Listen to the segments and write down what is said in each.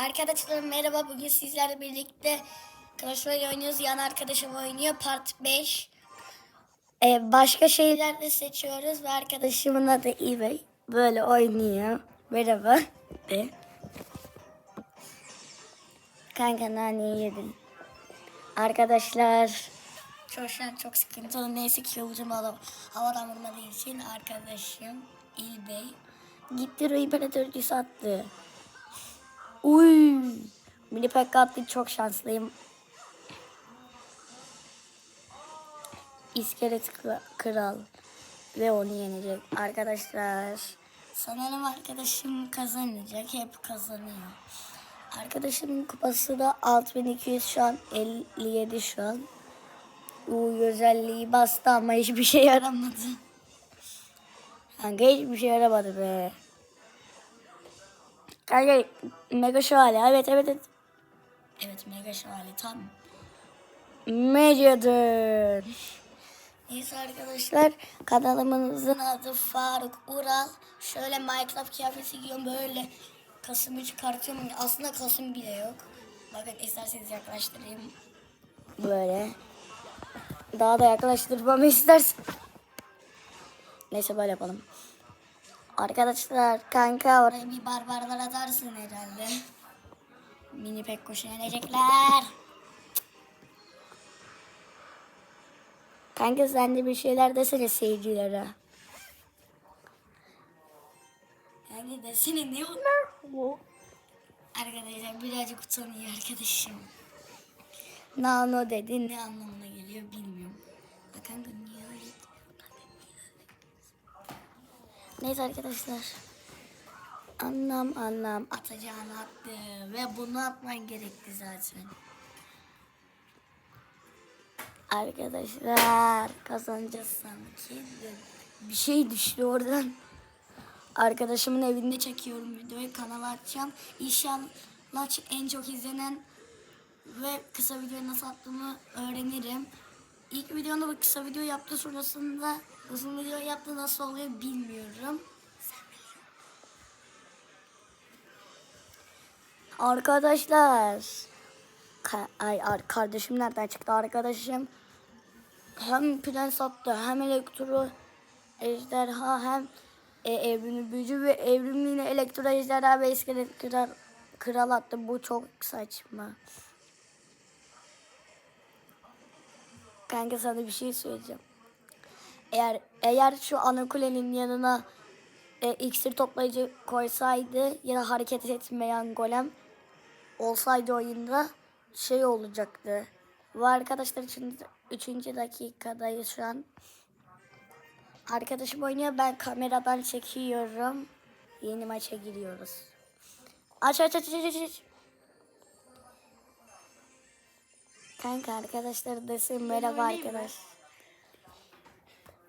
Arkadaşlarım merhaba. Bugün sizlerle birlikte Clash Royale oynuyoruz. Yan arkadaşım oynuyor. Part 5. Ee, başka şeyler de seçiyoruz ve arkadaşımın adı İbey. Böyle oynuyor. Merhaba. De. Kanka naneyi yedin. Arkadaşlar. Çok şu an çok sıkıntılı. Neyse ki hava, havadan vurmadığı için arkadaşım İlbey gitti Rayban dördüsü attı. Uy. Mini pek attı çok şanslıyım. İskelet kra- kral ve onu yenecek. Arkadaşlar sanırım arkadaşım kazanacak. Hep kazanıyor. Arkadaşımın kupası da 6200 şu an 57 şu an. Uy özelliği bastı ama hiçbir şey yaramadı. Kanka hiçbir şey yaramadı be. Kanka mega şövalye evet evet evet. Evet mega şövalye tam. Medyadın. Neyse arkadaşlar kanalımızın adı Faruk Ural. Şöyle Minecraft kıyafeti giyiyorum böyle kasımı çıkartıyorum. Aslında kasım bile yok. Bakın isterseniz yaklaştırayım. Böyle. Daha da yaklaştırmamı istersen. Neyse böyle yapalım. Arkadaşlar kanka oraya bir barbarlar atarsın herhalde. Mini pek koşu yenecekler. Kanka sen de bir şeyler desene seyircilere. Yani desene ne olur? Arkadaşlar birazcık utanıyor arkadaşım. Nano dedi ne anlamına geliyor bilmiyorum. Kanka niye öyle? Neyse arkadaşlar. Anlam anlam atacağını attı ve bunu atman gerekti zaten. Arkadaşlar kazanacağız sanki. Bir şey düştü oradan. Arkadaşımın evinde çekiyorum videoyu kanala açacağım. İnşallah en çok izlenen ve kısa video nasıl attığımı öğrenirim. İlk videomda bu kısa video yaptı sonrasında uzun video yaptı nasıl oluyor bilmiyorum. Arkadaşlar. Ka- ay ar- kardeşim nereden çıktı arkadaşım? Hem prens attı hem elektro ejderha hem e, evrimli büyücü ve evrimli elektro ejderha ve iskelet kral, kral attı. Bu çok saçma. Kanka sana bir şey söyleyeceğim. Eğer eğer şu ana kulenin yanına e, iksir toplayıcı koysaydı ya da hareket etmeyen golem olsaydı oyunda şey olacaktı. Bu arkadaşlar için 3. dakikadayız şu an. Arkadaşım oynuyor ben kameradan çekiyorum. Yeni maça giriyoruz. Aç aç aç aç aç. aç. Kanka arkadaşlar desin merhaba arkadaş.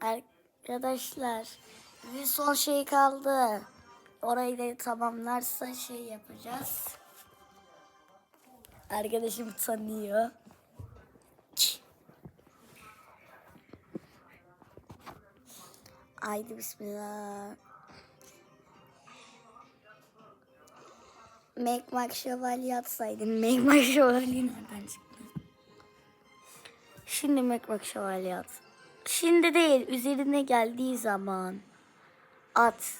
Arkadaşlar bir son şey kaldı. Orayı da tamamlarsa şey yapacağız. Arkadaşım tanıyor. Haydi bismillah. Mekmak şövalye atsaydın. Mekmak şövalye nereden çıktı? Şimdi mekmak şövalye at. Şimdi değil. Üzerine geldiği zaman. At.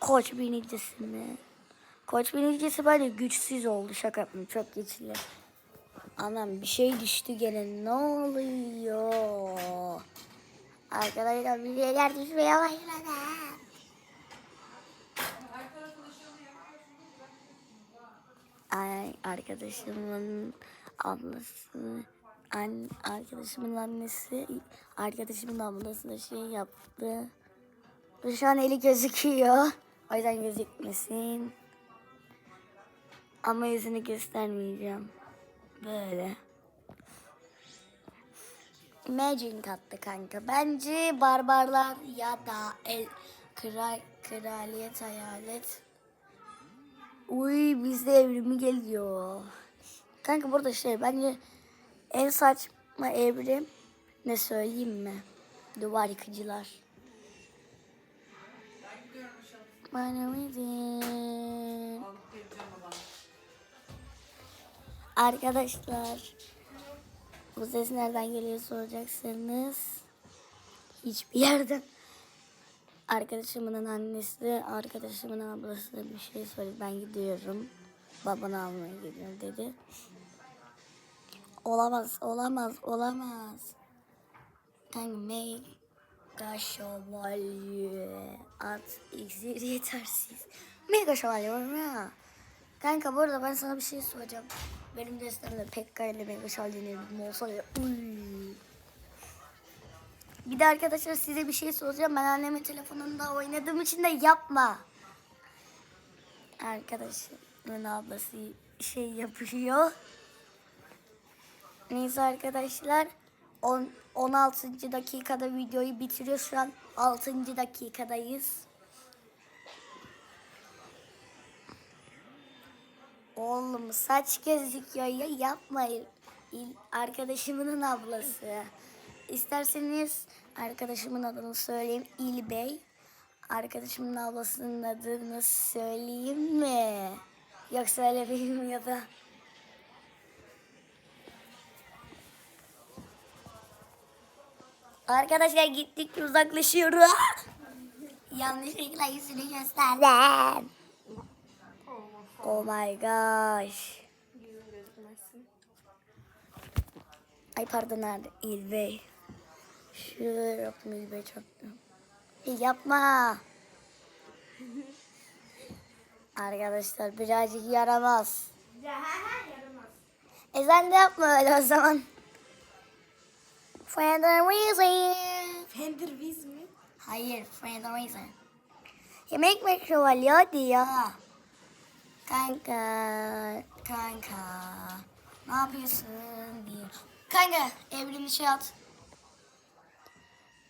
Koç binicisini. Koç binicisi böyle güçsüz oldu. Şaka yapayım. Çok güçlü. Anam bir şey düştü gene. Ne oluyor? Arkadaşlar bir şeyler düşmeye başladı. Ay, arkadaşımın ablası, an, arkadaşımın annesi, arkadaşımın ablası da şey yaptı. Şu an eli gözüküyor. O yüzden gözükmesin. Ama yüzünü göstermeyeceğim. Böyle. Imagine kattı kanka. Bence barbarlar ya da el kral, kraliyet hayalet. Uy bizde evrimi geliyor. Kanka burada şey bence en saçma evrim ne söyleyeyim mi? Duvar yıkıcılar. Arkadaşlar bu ses nereden geliyor soracaksınız. Hiçbir yerden. Arkadaşımın annesi, arkadaşımın ablası bir şey söyledi. Ben gidiyorum. Babanı almaya gidiyorum dedi. Olamaz, olamaz, olamaz. Kanka mega şövalye at iksir yetersiz. Mega şövalye var ya. Kanka bu arada ben sana bir şey soracağım. Benim derslerimde Pekka ile Mega şövalyenin olsa ya. Uy. Bir de arkadaşlar size bir şey soracağım. Ben annemin telefonunda oynadığım için de yapma. Arkadaşımın ablası şey yapıyor. Neyse arkadaşlar. on- 16. dakikada videoyu bitiriyor. Şu an 6. dakikadayız. Oğlum saç gözüküyor ya yapmayın. Arkadaşımın ablası. İsterseniz arkadaşımın adını söyleyeyim. İlbey. Arkadaşımın ablasının adını söyleyeyim mi? Yok söylemeyeyim ya da. Arkadaşlar gittik uzaklaşıyoruz. Yanlışlıkla yüzünü gösterdim. Oh my gosh. Ay pardon nerede? İlbey. Şuraya yapma İlbey çaktım. Yapma. Arkadaşlar birazcık yaramaz. E sen de yapma öyle o zaman. For the reason. Fender Wiz mi? Hayır, for the reason. Yemek mi şövalye diyor. Kanka, kanka. Ne yapıyorsun diyor. Kanka, evrini şey at.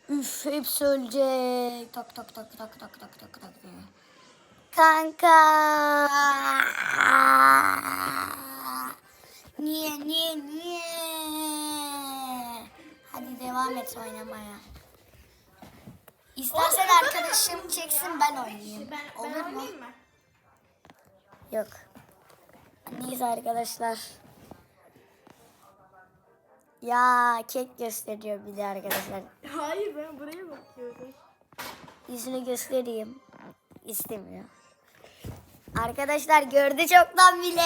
Üf, hepsi ölecek. Tak tak tak tak tak tak tak tak. Kanka. Niye, niye, niye? Hadi devam et oynamaya. İstersen arkadaşım çeksin ben oynayayım. Ben, Olur ben mu? Yok. Neyse arkadaşlar. Ya kek gösteriyor bir de arkadaşlar. Hayır ben buraya bakıyorum. Yüzünü göstereyim. İstemiyor. Arkadaşlar gördü çoktan bile.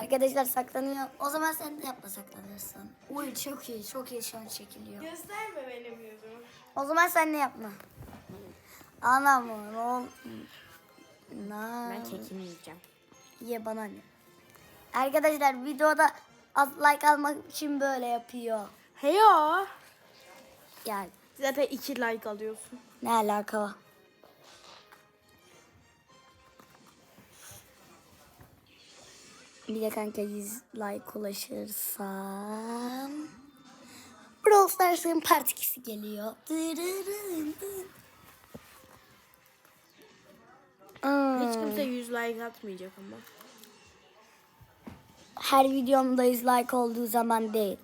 Arkadaşlar saklanıyor. O zaman sen de yapma saklanırsan. Uy çok iyi çok iyi şu an çekiliyor. Gösterme benim yüzümü. O zaman sen ne yapma. Anam. Na. Ben kekini yiyeceğim. Ye bana ne? Arkadaşlar videoda az like almak için böyle yapıyor. He ya. Yani Zaten iki like alıyorsun. ne alaka var? Bir de kanka 100 like ulaşırsam Brawl Stars'ın part 2'si geliyor. Dırırın. Hiç kimse 100 like atmayacak ama. Her videomda 100 like olduğu zaman değil.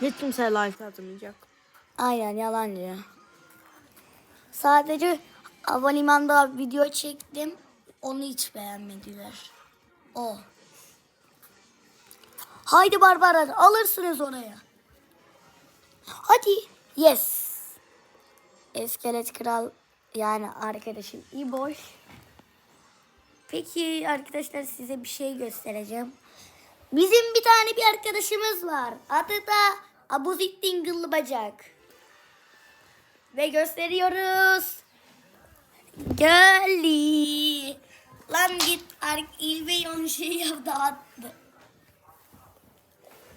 Hiç kimse like atmayacak. Aynen yalancı. Sadece Havalimanı'nda video çektim. Onu hiç beğenmediler. O. Haydi barbarlar alırsınız oraya. Hadi. Yes. İskelet Kral yani arkadaşım İboş. Peki arkadaşlar size bir şey göstereceğim. Bizim bir tane bir arkadaşımız var. Adı da Abuzittin Gılbacak. Ve gösteriyoruz. Geldi. Lan git İlbey onu şey yaptı attı.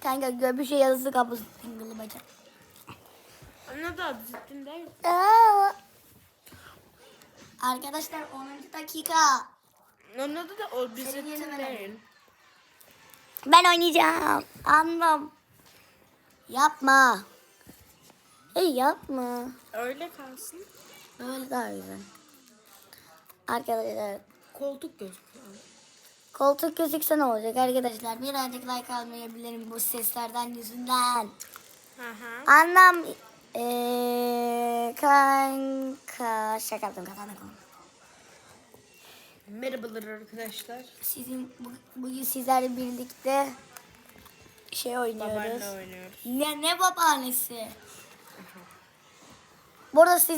Kanka gö bir şey yazık Abuzittin Gılbacak. Anne da cidden değil. Aa. Arkadaşlar 10. dakika. Adı da o Senin cidden ben değil. Ben oynayacağım. Anlam. Yapma. Hey yapma. Öyle kalsın. Böyle daha güzel. Arkadaşlar Koltuk gözüküyor. koltuk gözükse ne olacak arkadaşlar? Birazcık like almayabilirim bu seslerden yüzünden. Hı. Anlam Eee kanka şaka yaptım kazandık onu. Merhabalar arkadaşlar. Sizin bu- bugün sizlerle birlikte şey oynuyoruz. Babaanne oynuyoruz. Ne ne babaannesi? Bu arada siz